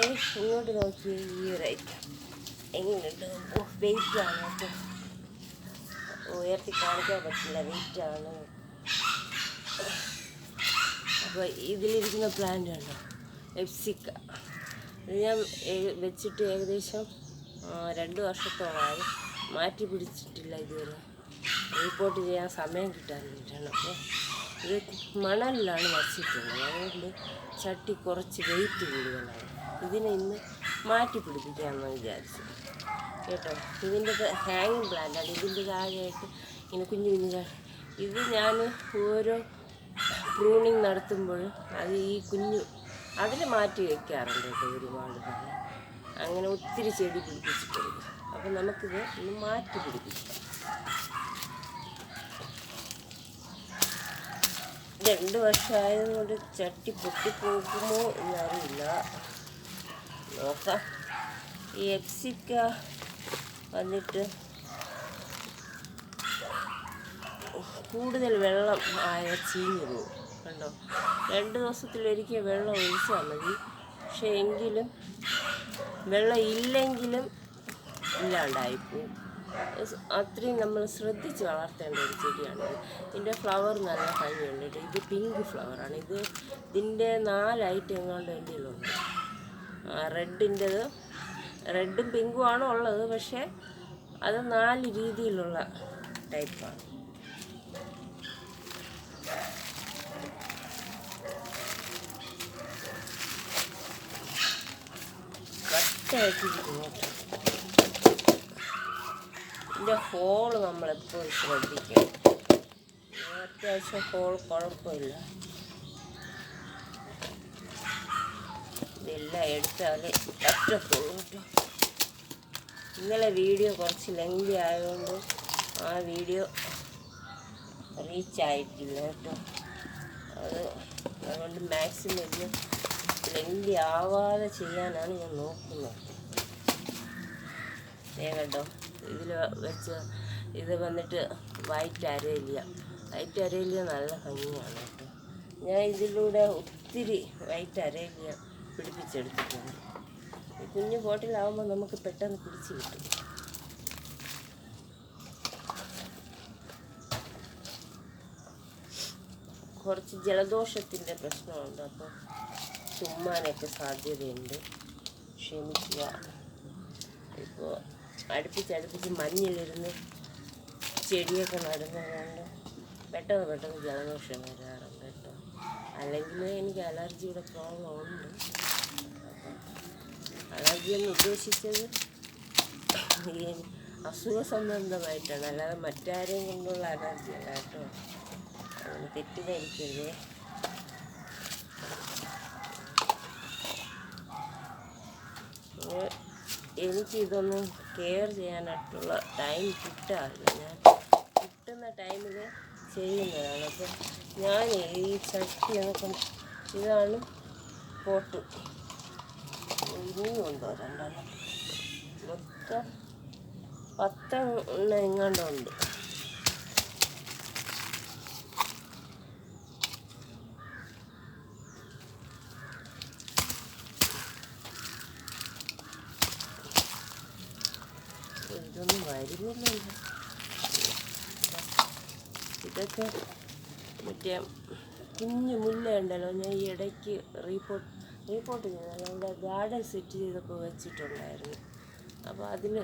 ഇങ്ങോട്ട് നോക്കി ഈ ഐറ്റം എങ്ങനെയുണ്ട് വെയിറ്റാണ് കേട്ടോ ഉയർത്തി കാണിക്കാൻ പറ്റില്ല. വെയിറ്റാണ് അപ്പോൾ ഇതിലിരിക്കുന്ന പ്ലാന്റ് ഉണ്ടോ എപ്സിക്ക ഇത് ഞാൻ വെച്ചിട്ട് ഏകദേശം രണ്ട് വർഷത്തോളമായി മാറ്റി പിടിച്ചിട്ടില്ല ഇതുവരെ. റിപ്പോർട്ട് ചെയ്യാൻ സമയം കിട്ടാനിട്ടാണ് അപ്പോൾ ഇത് മണലിലാണ് വച്ചിട്ടുള്ളത് അതുകൊണ്ട് ചട്ടി കുറച്ച് വെയിറ്റ് കൂടുതലാണ്. ഇതിനെ ഇന്ന് മാറ്റി പിടിപ്പിക്കാമെന്ന് വിചാരിച്ചു കേട്ടോ? ഇതിന്റെ ഹാങ്ങിങ് പ്ലാന്റാണ് ഇതിന്റെ താഴെയായിട്ട് ഇങ്ങനെ കുഞ്ഞു കുഞ്ഞു ഇത്. ഞാൻ ഓരോ പ്രൂണിങ് നടത്തുമ്പോൾ അത് ഈ കുഞ്ഞു അതിൽ മാറ്റി വയ്ക്കാറുണ്ട് കേട്ടോ ഒരുപാട് പേര്. അങ്ങനെ ഒത്തിരി ചെടി പിടിപ്പിച്ചിട്ടുണ്ട്. അപ്പം നമുക്കിത് ഒന്ന് മാറ്റി പിടിപ്പിക്കാം. രണ്ട് വർഷമായതുകൊണ്ട് ചട്ടി പൊട്ടിപ്പോകുമോ എന്നറിയില്ല. നോക്കാം. ഈ എക്സിക്ക വന്നിട്ട് കൂടുതൽ വെള്ളം ആയ ചീഞ്ഞു. പോകും കണ്ടോ? രണ്ട് ദിവസത്തിലൊരിക്കൽ വെള്ളം ഒഴിച്ചാൽ മതി. പക്ഷേ എങ്കിലും വെള്ളം ഇല്ലെങ്കിലും ഇല്ലാണ്ടായിപ്പോവും അത്രയും നമ്മൾ ശ്രദ്ധിച്ച് വളർത്തേണ്ട ഒരു ചെടിയാണ് ഇതിന്റെ ഫ്ലവർ നല്ല ഭംഗിയുണ്ട് ഇത് പിങ്ക് ഫ്ലവറാണ്. ഇത് ഇതിന്റെ നാല് ഐറ്റങ്ങളുടെ എന്റെ കയ്യിലുണ്ട് റെഡിന്റെത്. റെഡും പിങ്കും ആണ് ഉള്ളത് പക്ഷേ അത് നാല് രീതിയിലുള്ള ടൈപ്പാണ്. കട്ടായിട്ടിരിക്കുന്നു കേട്ടോ ഇതിന്റെ ഹോൾ നമ്മളെപ്പോഴും ശ്രദ്ധിക്കണം. അത്യാവശ്യം ഹോൾ കുഴപ്പമില്ല. ഇതെല്ലാം എടുത്താൽ പറ്റത്തുള്ളൂ കേട്ടോ ഇന്നലെ വീഡിയോ കുറച്ച് ലെങ്തി ആയതുകൊണ്ട് ആ വീഡിയോ റീച്ച് ആയിട്ടില്ല കേട്ടോ. അത് അതുകൊണ്ട് മാക്സിമം ഇത് ലെങ്തി ആവാതെ ചെയ്യാനാണ് ഞാൻ നോക്കുന്നത്. കേട്ടോ ഇതിൽ വെച്ച് ഇത് വന്നിട്ട് വൈറ്റ് അരയില്ല. വൈറ്റ് അരയില്ല നല്ല ഭംഗിയാണ് കേട്ടോ. ഞാൻ ഇതിലൂടെ ഒത്തിരി വൈറ്റ് അരയില്ല. പിടിപ്പിച്ചെടുത്തിട്ടുണ്ട്. ഈ കുഞ്ഞു ബോട്ടിലാവുമ്പോൾ നമുക്ക് പെട്ടെന്ന് പിടിച്ച് കിട്ടും. കുറച്ച് ജലദോഷത്തിന്റെ പ്രശ്നമുണ്ട്. അപ്പോൾ തുമ്മാനൊക്കെ സാധ്യതയുണ്ട്. ക്ഷമിക്കുക. ഇപ്പോൾ അടുപ്പിച്ചടുപ്പിച്ച് മഞ്ഞിലിരുന്ന് ചെടിയൊക്കെ നടുന്നതുകൊണ്ട് പെട്ടെന്ന് പെട്ടെന്ന് ജലദോഷം വരാറുണ്ട്. അല്ലെങ്കിൽ എനിക്ക് അലർജിയുടെ പ്രോബ്ലം ഉണ്ട് അലർജി എന്ന് ഉദ്ദേശിച്ചത് ഈ അസുഖ സംബന്ധമായിട്ടാണ്. അല്ലാതെ മറ്റാരെയും കൊണ്ടുള്ള അലർജി അല്ല കേട്ടോ. അങ്ങനെ തെറ്റിദ്ധരിക്കരുത്. എനിക്കിതൊന്നും കെയർ ചെയ്യാനായിട്ടുള്ള ടൈം കിട്ടാറില്ല. ഞാൻ കിട്ടുന്ന ടൈമിൽ ചെയ്യുന്നതാണ്. അപ്പം ഞാൻ ഈ ചട്ടി എന്നൊക്കെ ഇതാണ് പോട്ട്. ഇനിയുണ്ടോ രണ്ടെണ്ണം? മൊത്തം പത്തെണ്ണം എങ്ങാണ്ടുണ്ട്. ഇതൊന്നും വരുന്നില്ലല്ലോ ഇതൊക്കെ മറ്റേ കുഞ്ഞു മുല്ല ഉണ്ടല്ലോ ഞാൻ ഈ ഇടയ്ക്ക് റീപോർട്ട് റീപോർട്ട് ചെയ്തല്ലോ അവിടെ ഗാർഡൻ സെറ്റ് ചെയ്തൊക്കെ വെച്ചിട്ടുണ്ടായിരുന്നു. അപ്പോൾ അതിൽ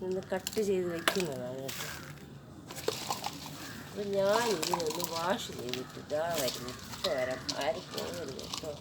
നിന്ന് കട്ട് ചെയ്ത് വെക്കുന്നതാണ് കേട്ടോ. അപ്പോൾ ഞാൻ ഇതിനൊന്ന് വാഷ് ചെയ്തിട്ട് ഇതാ വരുന്നു. ഇപ്പോൾ വരാം. ആരും പോകരുത് കേട്ടോ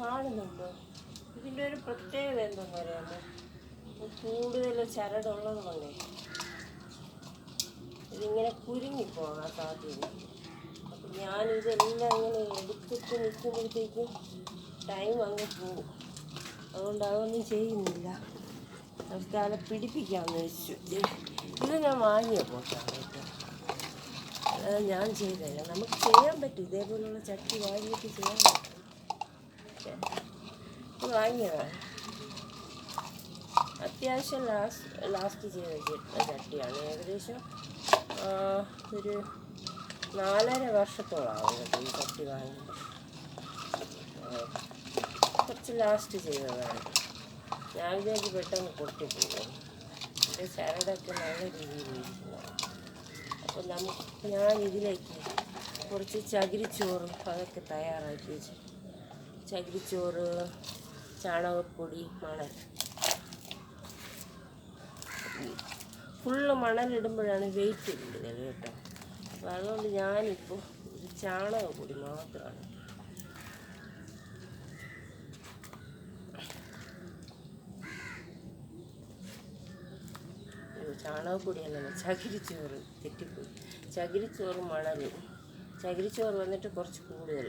കാണുന്നുണ്ടോ. ഇതിന്റെ ഒരു പ്രത്യേകത എന്താണെന്ന് പറയാമോ കൂടുതൽ ചരടുള്ളത് കൊണ്ടേ ഇതിങ്ങനെ കുരുങ്ങിപ്പോകാൻ സാധ്യത അപ്പം ഞാനിതെല്ലാം ഇങ്ങനെ എടുത്തിട്ട് നിൽക്കുമ്പോഴത്തേക്കും ടൈം അങ്ങ് പോകും. അതുകൊണ്ട് അതൊന്നും ചെയ്യുന്നില്ല. തൽക്കാലം പിടിപ്പിക്കാമെന്ന് വെച്ചു. ഇത് ഞാൻ വാങ്ങിയ ഞാൻ ചെയ്തല്ല നമുക്ക് ചെയ്യാൻ പറ്റും. ഇതേപോലുള്ള ചട്ടി വാങ്ങിയിട്ട് ചെയ്യാൻ പറ്റും. വാങ്ങിയതാണ് അത്യാവശ്യം ലാസ്റ്റ് ലാസ്റ്റ് ചെയ്ത ചട്ടിയാണ്. ഏകദേശം ഒരു നാലര വർഷത്തോളാവും ഈ ചട്ടി വാങ്ങി കുറച്ച് ലാസ്റ്റ് ചെയ്തതാണ്. ഞാൻ വിചാരിച്ച് പെട്ടെന്ന് പൊട്ടിപ്പോകും എന്റെ ചരടൊക്കെ നല്ല രീതിയിൽ ഇരിക്കുന്നതാണ് അപ്പോൾ നമുക്ക് ഞാൻ ഇതിലേക്ക് കുറച്ച് ചകിരിച്ചോറും അതൊക്കെ തയ്യാറാക്കി വെച്ചു. ചകിരിച്ചോറ് ചാണകപ്പൊടി മണൽ. ഫുള്ള് മണലിടുമ്പോഴാണ് വെയിറ്റ് കൂടുതൽ കേട്ടോ. അപ്പോൾ അതുകൊണ്ട് ഞാനിപ്പോൾ ഒരു ചാണകപ്പൊടി മാത്രമാണ് ചാണകപ്പൊടിയല്ല ചകിരിച്ചോറ് തെറ്റിപ്പോയി. ചകിരിച്ചോറ് മണലും. ചകിരിച്ചോറ് വന്നിട്ട് കുറച്ച് കൂടുതൽ.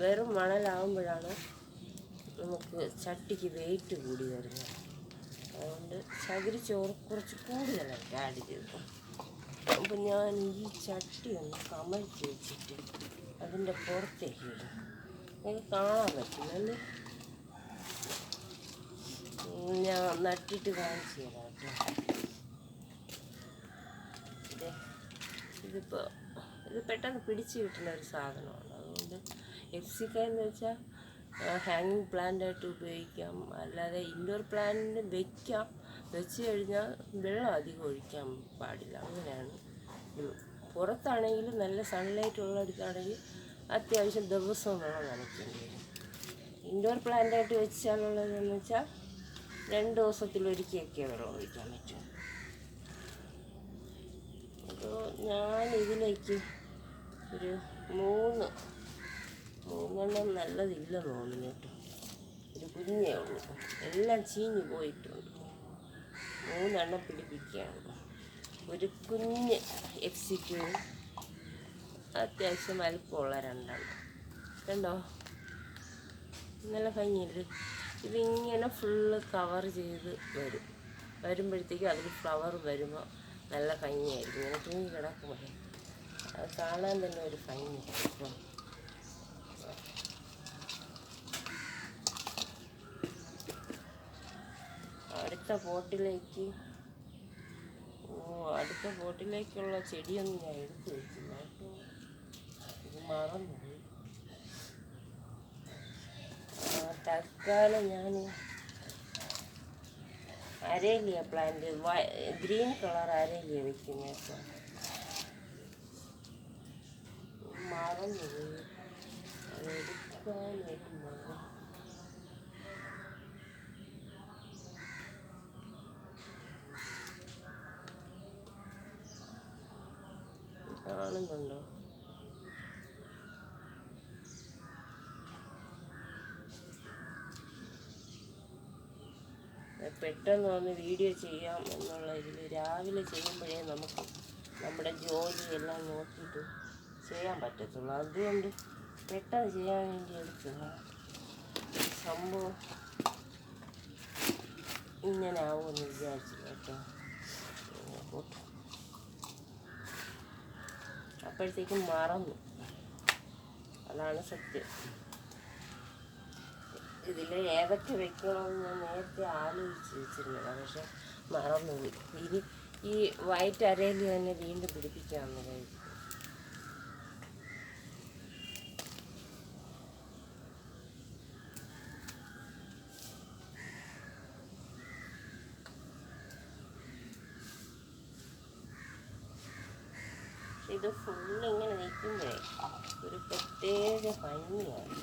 വെറും മണലാവുമ്പോഴാണ് നമുക്ക് ചട്ടിക്ക് വെയിറ്റ് കൂടി വരുന്നു അതുകൊണ്ട് ചകിരി ചോറ് കുറച്ച് കൂടുതലായിട്ട് ആഡ് ചെയ്തു അപ്പോൾ ഞാൻ ഈ ചട്ടി ഒന്ന് കമഴ്ത്തി വെച്ചിട്ട് അതിന്റെ പുറത്തേക്ക് ഇടും. അത് കാണാൻ പറ്റില്ലല്ലേ ഞാൻ നട്ടിട്ട് കാണിച്ചു തരാം കേട്ടോ. ഇതിപ്പോൾ ഇത് പെട്ടെന്ന് പിടിച്ചു കിട്ടുന്ന ഒരു സാധനമാണ്. അതുകൊണ്ട് എഫ് സി എന്ന് വെച്ചാൽ ഹാങ്ങിങ് പ്ലാന്റായിട്ട് ഉപയോഗിക്കാം. അല്ലാതെ ഇൻഡോർ പ്ലാന്റിന് വെക്കാം. വെച്ച് കഴിഞ്ഞാൽ വെള്ളം അധികം ഒഴിക്കാൻ പാടില്ല. അങ്ങനെയാണ്. പുറത്താണെങ്കിൽ നല്ല സൺലൈറ്റ് ഉള്ളിടത്താണെങ്കിൽ അത്യാവശ്യം ദിവസവും വെള്ളം നനയ്ക്കേണ്ടി വരും. ഇൻഡോർ പ്ലാന്റായിട്ട് വെച്ചാലുള്ളതെന്ന് വെച്ചാൽ രണ്ട് ദിവസത്തിലൊരിക്കലൊക്കെ വെള്ളം ഒഴിക്കാൻ പറ്റും. അപ്പോൾ ഞാൻ ഇതിലേക്ക് ഒരു മൂന്ന് മൂന്നെണ്ണം നല്ലതില്ല തോന്നുന്നു കേട്ടോ. ഒരു കുഞ്ഞേ ഉള്ളൂ. എല്ലാം ചീഞ്ഞു പോയിട്ടുണ്ട് മൂന്നെണ്ണം പിടിപ്പിക്കുകയാണ്. ഒരു കുഞ്ഞ് എക്സിക്യൂവും അത്യാവശ്യം വലിപ്പമുള്ള രണ്ടെണ്ണം. കണ്ടോ? നല്ല ഭംഗിയില്ല ഇതിങ്ങനെ ഫുള്ള് കവർ ചെയ്ത് വരും. വരുമ്പോഴത്തേക്കും അതിൽ ഫ്ലവർ വരുമ്പോൾ നല്ല ഭംഗിയായിരിക്കും. ഇങ്ങനെ തൂങ്ങി കിടക്കുമ്പോൾ അത് കാണാൻ തന്നെ ഒരു ഭംഗി അപ്പം അടുത്ത പോട്ടിലേക്ക് ഓ അടുത്ത പോട്ടിലേക്കുള്ള ചെടിയൊന്നും ഞാൻ എടുത്തു വെച്ചില്ല കേട്ടോ. ഇത് മറന്നു തൽക്കാലം ഞാൻ aralia plant green colour aralia വെക്കുന്ന കേട്ടോ. മറന്നു എടുക്കാനായിട്ട് മറന്നു. കാണുന്നുണ്ടോ പെട്ടെന്ന് വന്ന് വീഡിയോ ചെയ്യാം എന്നുള്ള ഇതിൽ രാവിലെ ചെയ്യുമ്പോഴേ നമുക്ക് നമ്മുടെ ജോലിയെല്ലാം നോക്കിയിട്ട് ചെയ്യാൻ പറ്റത്തുള്ളൂ അതുകൊണ്ട് പെട്ടെന്ന് ചെയ്യാൻ വേണ്ടി എടുക്കുക സംഭവം ഇങ്ങനെ ആവുമെന്ന് വിചാരിച്ചു കേട്ടോ. അപ്പോഴത്തേക്കും മറന്നു. അതാണ് സത്യം. ഇതിൽ ഏതൊക്കെ വെക്കണമെന്ന് ഞാൻ നേരത്തെ ആലോചിച്ച് വെച്ചിരുന്നത് പക്ഷെ മറന്നുപോയി. ഇനി ഈ വൈറ്റ് അരയിൽ തന്നെ വീണ്ടും പിടിപ്പിക്കാമെന്ന് കരുതി. ഇത് ഫുള്ളിങ്ങനെ നിൽക്കുമ്പോഴേ ഒരു പ്രത്യേക ഭംഗിയാണ്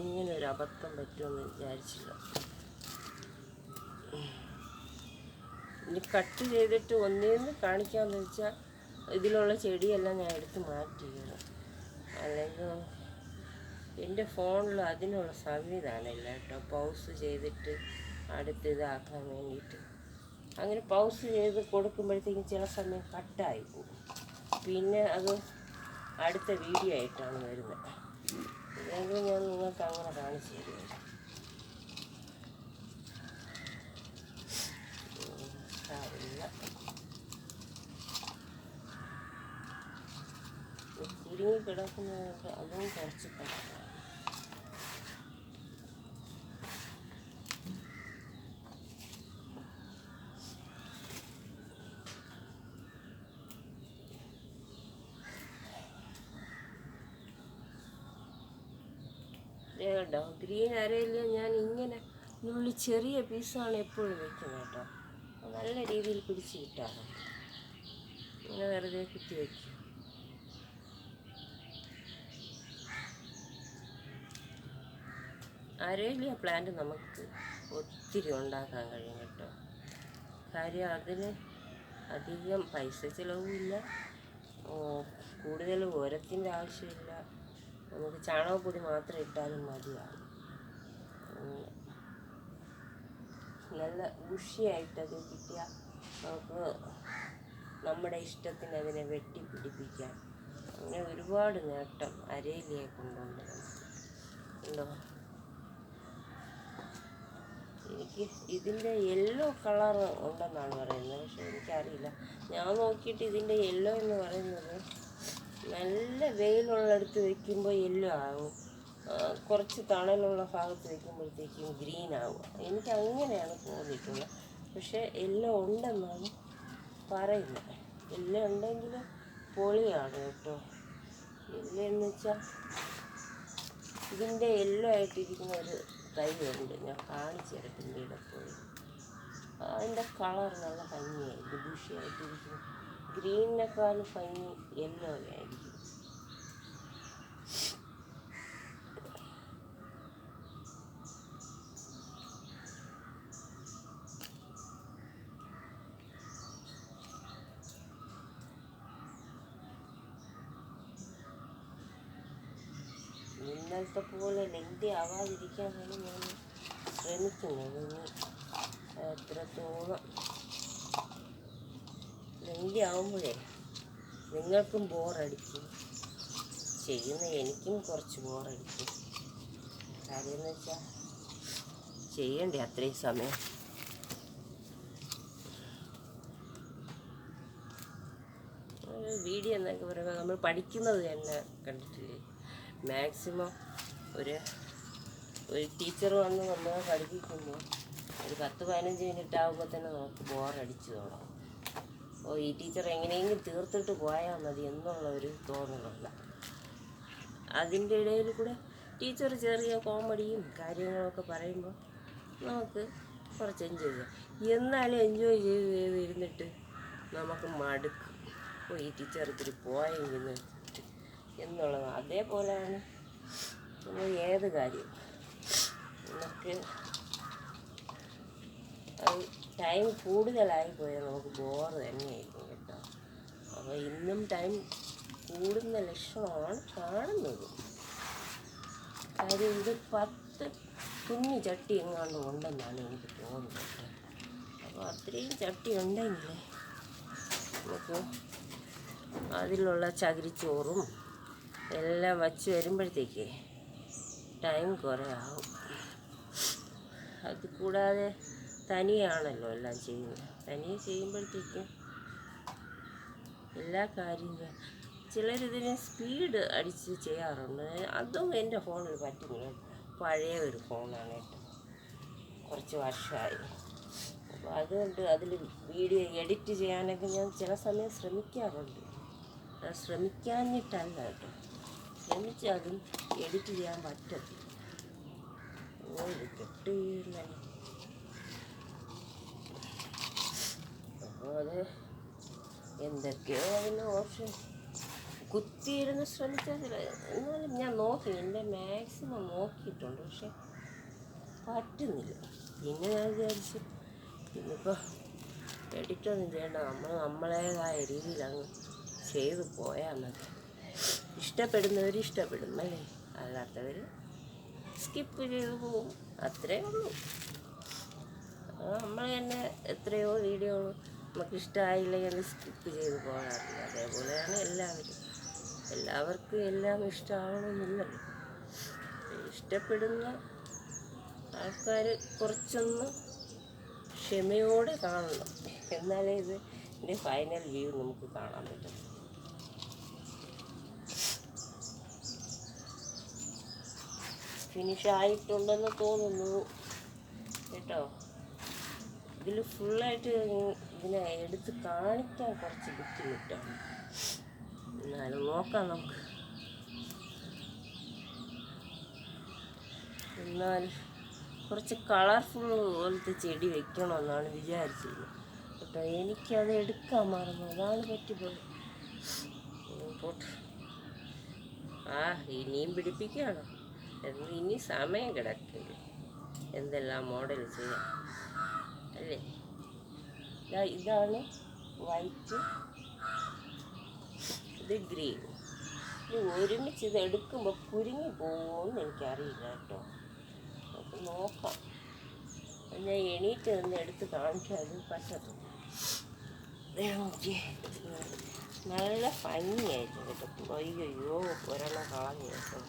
ഇങ്ങനെ ഒരു അബദ്ധം പറ്റുമെന്ന് വിചാരിച്ചില്ല. കട്ട് ചെയ്തിട്ട് ഒന്നേന്ന് കാണിക്കാമെന്ന് വെച്ചാൽ ഇതിലുള്ള ചെടിയെല്ലാം ഞാൻ എടുത്ത് മാറ്റിയാണ് അല്ലെങ്കിൽ എന്റെ ഫോണിൽ അതിനുള്ള സംവിധാനമില്ല കേട്ടോ. പൗസ് ചെയ്തിട്ട് അടുത്ത് ഇതാക്കാൻ വേണ്ടിയിട്ട്. അങ്ങനെ പൗസ് ചെയ്ത് കൊടുക്കുമ്പോഴത്തേക്കും ചില സമയം കട്ടായി പോകും. പിന്നെ അത് അടുത്ത വീഡിയോ ആയിട്ടാണ് വരുന്നത്. ഇതെങ്കിലും ഞാൻ നിങ്ങൾക്ക് അങ്ങനെ കാണിച്ചു തരുമോ കുടുങ്ങി കിടക്കുന്നതുകൊണ്ട് അതും കുറച്ച് ദേ കണ്ടോ ഗ്രീൻ അരയിൽ ഞാൻ ഇങ്ങനെ നുള്ളി ചെറിയ പീസാണ് എപ്പോഴും വെക്കുന്നത് കേട്ടോ. നല്ല രീതിയിൽ പിടിച്ച് കിട്ടാറുണ്ട്. ഇങ്ങനെ വെറുതെ കുത്തി വയ്ക്കും അരേലിയ പ്ലാന്റ് നമുക്ക് ഒത്തിരി ഉണ്ടാക്കാൻ കഴിയും കേട്ടോ. കാര്യം അതിന് അധികം പൈസ ചിലവുമില്ല. കൂടുതൽ ഉരത്തിന്റെ ആവശ്യമില്ല. നമുക്ക് ചാണകപ്പൊടി മാത്രം ഇട്ടാലും മതിയാകും നല്ല നല്ല ബുഷിയായിട്ടത് കിട്ടിയാൽ നമുക്ക് നമ്മുടെ ഇഷ്ടത്തിന് അതിനെ വെട്ടി പിടിപ്പിക്കാം. അങ്ങനെ ഒരുപാട് നേട്ടം അരേലിയെ കൊണ്ടുണ്ട് ഉണ്ടോ? എനിക്ക് ഇതിന്റെ യെല്ലോ കളർ ഉണ്ടെന്നാണ് പറയുന്നത്. പക്ഷെ എനിക്കറിയില്ല. ഞാൻ നോക്കിയിട്ട് ഇതിന്റെ യെല്ലോ എന്ന് പറയുന്നത് നല്ല വെയിലുള്ളിടത്ത് വെക്കുമ്പോൾ യെല്ലോ ആകും കുറച്ച് തണലുള്ള ഭാഗത്ത് വെക്കുമ്പോഴത്തേക്കും ഗ്രീൻ ആകും എനിക്ക് അങ്ങനെയാണ് തോന്നിയിട്ടുള്ളത്. പക്ഷേ എല്ലാം ഉണ്ടെന്നാണ് പറയുന്നത്. എല്ലാം ഉണ്ടെങ്കിൽ പൊളിയാണ് കേട്ടോ. എല്ലാം എന്ന് വെച്ചാൽ ഇതിന്റെ എല്ലോ ആയിട്ടിരിക്കുന്ന ഒരു തൈയുണ്ട് ഞാൻ കാണിച്ചു തരാം പിന്നീട് പോയി. അതിന്റെ കളർ നല്ല ഭംഗിയായിരിക്കും ബുഷിയായിട്ടിരിക്കും ഗ്രീനിനേക്കാളും ഭംഗി യെല്ലോ ആയിരിക്കും. ഇന്നലത്തെ പോലെ ലെങ്തി ആവാതിരിക്കാനാണ് ഞാൻ ശ്രമിക്കുന്നത് എത്രത്തോളം ലെങ്തി ആവുമ്പോഴേ നിങ്ങൾക്കും ബോറടിക്കും ചെയ്യുന്ന എനിക്കും കുറച്ച് ബോറടിക്കും കാര്യം എന്ന് വെച്ചാൽ ചെയ്യണ്ടേ അത്രയും സമയം? വീഡിയോ എന്നൊക്കെ പറയുമ്പോൾ നമ്മൾ പഠിക്കുന്നത് തന്നെ കണ്ടിട്ടില്ലേ? മാക്സിമം ഒരു ഒരു ടീച്ചർ വന്ന് നമ്മളെ പഠിപ്പിക്കുമ്പോൾ ഒരു പത്ത് പതിനഞ്ച് മിനിറ്റ് ആകുമ്പോൾ തന്നെ നമുക്ക് ബോറടിച്ചു തുടങ്ങും ഓ ഈ ടീച്ചർ എങ്ങനെയെങ്കിലും തീർത്തിട്ട് പോയാൽ മതി എന്നുള്ള ഒരു തോന്നലുണ്ട്. അതിന്റെ ഇടയിൽ കൂടെ ടീച്ചർ ചെറിയ കോമഡിയും കാര്യങ്ങളൊക്കെ പറയുമ്പോൾ നമുക്ക് കുറച്ച് എൻജോയ് ചെയ്യാം. എന്നാലും എൻജോയ് ചെയ്ത് ചെയ്ത് ഇരുന്നിട്ട് നമുക്ക് മടുക്കും. അപ്പോൾ ഈ ടീച്ചർ ഇത്തിരി പോയെങ്കിൽ എന്നുള്ളത് അതേപോലെയാണ് നമ്മൾ ഏത് കാര്യം. നമുക്ക് അത് ടൈം കൂടുതലായി പോയാൽ നമുക്ക് ബോറ് തന്നെയായിരിക്കും കേട്ടോ. അപ്പോൾ ഇന്നും ടൈം കൂടുന്ന ലക്ഷണമാണ് കാണുന്നത്. കാര്യം ഇത് പത്ത് കുഞ്ഞു ചട്ടി എങ്ങാണ്ട് ഉണ്ടെന്നാണ് എനിക്ക് തോന്നുന്നത് അപ്പോൾ അത്രയും ചട്ടി ഉണ്ടെങ്കിൽ നമുക്ക് അതിലുള്ള ചകിരിച്ചോറും എല്ലാം വച്ച് വരുമ്പോഴത്തേക്ക് ടൈം കുറേ ആവും. അത് കൂടാതെ തനിയാണല്ലോ എല്ലാം ചെയ്യുന്നത്. തനിയെ ചെയ്യുമ്പോഴത്തേക്കും എല്ലാ കാര്യങ്ങളും ചിലരിതിനെ സ്പീഡ് അടിച്ച് ചെയ്യാറുണ്ട്. അതും എന്റെ ഫോണിൽ പറ്റുന്നില്ല പഴയ ഒരു ഫോണാണ് കേട്ടോ. കുറച്ച് വർഷമായി. അപ്പോൾ അതുകൊണ്ട് അതിൽ വീഡിയോ എഡിറ്റ് ചെയ്യാനൊക്കെ ഞാൻ ചില സമയം ശ്രമിക്കാറുണ്ട്. ശ്രമിക്കാഞ്ഞിട്ടല്ല കേട്ടോ. അതും എഡിറ്റ് ചെയ്യാൻ പറ്റത്തില്ല ഓ ഇത് കിട്ടിയില്ല? അപ്പോൾ അത് എന്തൊക്കെയോ അതിന് ഓപ്ഷൻ. കുത്തിയിരുന്ന് ശ്രമിച്ചതില്ല എന്നാലും ഞാൻ നോക്കി എന്റെ മാക്സിമം നോക്കിയിട്ടുണ്ട് പക്ഷെ പറ്റുന്നില്ല. പിന്നെ ഞാൻ വിചാരിച്ചു ഇന്നിപ്പോൾ എഡിറ്റൊന്നും ചെയ്യണ്ട നമ്മൾ നമ്മളേതായ രീതിയിൽ അങ്ങ് ചെയ്തു പോയാൽ മതി. ഇഷ്ടപ്പെടുന്നവർ ഇഷ്ടപ്പെടും അല്ലേ? അല്ലാത്തവർ സ്കിപ്പ് ചെയ്ത് പോകും. അത്രേ ഉള്ളൂ. നമ്മൾ തന്നെ എത്രയോ വീഡിയോകൾ നമുക്ക് ഇഷ്ടമായില്ലെങ്കിൽ സ്കിപ്പ് ചെയ്ത് പോകാറില്ല. അതേപോലെയാണ് എല്ലാവരും. എല്ലാവർക്കും എല്ലാം ഇഷ്ടമാവണമെന്നില്ലല്ലോ ഇഷ്ടപ്പെടുന്ന ആൾക്കാർ കുറച്ചൊന്ന് ക്ഷമയോടെ കാണണം. എന്നാലേ ഇത് ഇതിന്റെ ഫൈനൽ വ്യൂ നമുക്ക് കാണാൻ പറ്റും ഫിനിഷ് ആയിട്ടുണ്ടെന്ന് തോന്നുന്നു. കേട്ടോ? ഇതിൽ ഫുള്ളായിട്ട് ഇതിനെ എടുത്ത് കാണിക്കാൻ കുറച്ച് ബുദ്ധിമുട്ടാണ് എന്നാലും നോക്കാം നമുക്ക്. എന്നാൽ കുറച്ച് കളർഫുൾ പോലത്തെ ചെടി വെക്കണമെന്നാണ് വിചാരിച്ചത് കേട്ടോ എനിക്കത് എടുക്കാൻ മറന്നു. അതാണ് പറ്റിപ്പോയത്. ഉം, പോട്ടെ. ആ ഇനിയും പിടിപ്പിക്കുകയാണോ. എന്ന് ഇനി സമയം കിടക്കില്ല എന്തെല്ലാം മോഡൽ ചെയ്യാം. അല്ലേ? ഇതാണ് വൈറ്റ് ഇത് ഗ്രീൻ ഇത് ഒരുമിച്ച് ഇത് എടുക്കുമ്പോൾ കുരുങ്ങി പോകുമെന്ന് എനിക്കറിയില്ല കേട്ടോ. നമുക്ക് നോക്കാം. ഞാൻ എണീറ്റ് നിന്ന് എടുത്ത് കാണിക്കാം. അത് നോക്കിയേ. നല്ല ഭംഗിയായിട്ട് കേട്ടോ അയ്യോ ഒരെണ്ണം കളഞ്ഞു കേട്ടോ.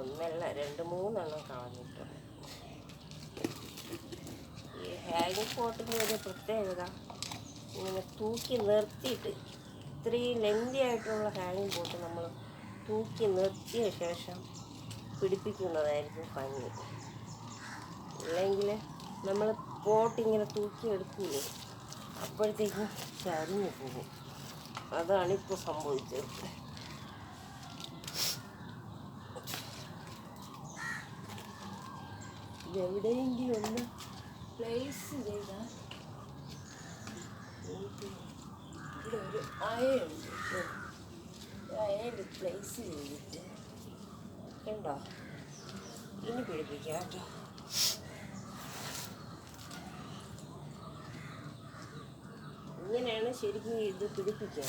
ഒന്നല്ല രണ്ട് മൂന്നെണ്ണം കളഞ്ഞിട്ടുണ്ട്. ഈ ഹാങ്ങിങ് ഫോട്ടിന്റെ ഒരു പ്രത്യേകത ഇങ്ങനെ തൂക്കി നിർത്തിയിട്ട് ഇത്രയും ലെങ്തി ആയിട്ടുള്ള ഹാങ്ങിങ് പോട്ട് നമ്മൾ തൂക്കി നിർത്തിയ ശേഷം പിടിപ്പിക്കുന്നതായിരിക്കും ഭംഗി. അല്ലെങ്കിൽ നമ്മൾ പോട്ട് ഇങ്ങനെ തൂക്കി എടുക്കൂലേ അപ്പോഴത്തേക്കും ചരിഞ്ഞു പോകും. അതാണ് ഇപ്പോൾ സംഭവിച്ചത്. ഇതെവിടെയെങ്കിലും ഒന്ന് പ്ലേസ് ചെയ്താൽ ഇവിടെ ഒരു അയയുണ്ട് അയയിൽ പ്ലേസ് ചെയ്തിട്ട് കണ്ടോ? ഇനി പിടിപ്പിക്കാം ഇങ്ങനെയാണ് ശരിക്കും ഇത് പിടിപ്പിക്കുക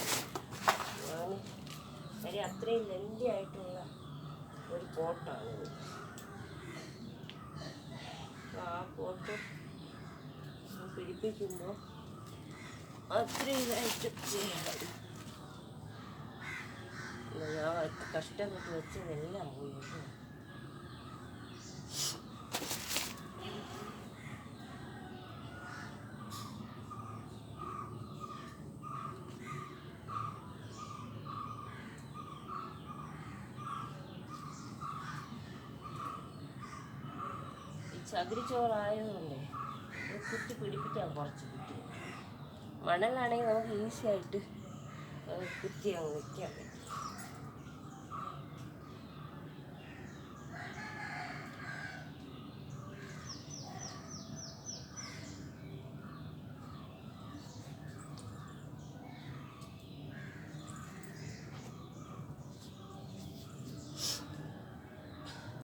ഞാൻ കാര്യം അത്രയും ലെന്തി ആയിട്ടുള്ള ഒരു പോട്ടാണിത് ആ പോട്ട്. പിടിപ്പിക്കുമ്പോൾ അത്രയും ഇതായിട്ട് ചെയ്യണം ഞാൻ കഷ്ടപ്പെട്ട് വെച്ചതെല്ലാം പോയി. ചകിരിച്ചോറായതുകൊണ്ടേ കുത്തി പിടിപ്പിക്കാൻ കുറച്ച് കുത്തി മണലാണെങ്കിൽ നമുക്ക് ഈസിയായിട്ട് കുത്തി അങ്ങ് വയ്ക്കാം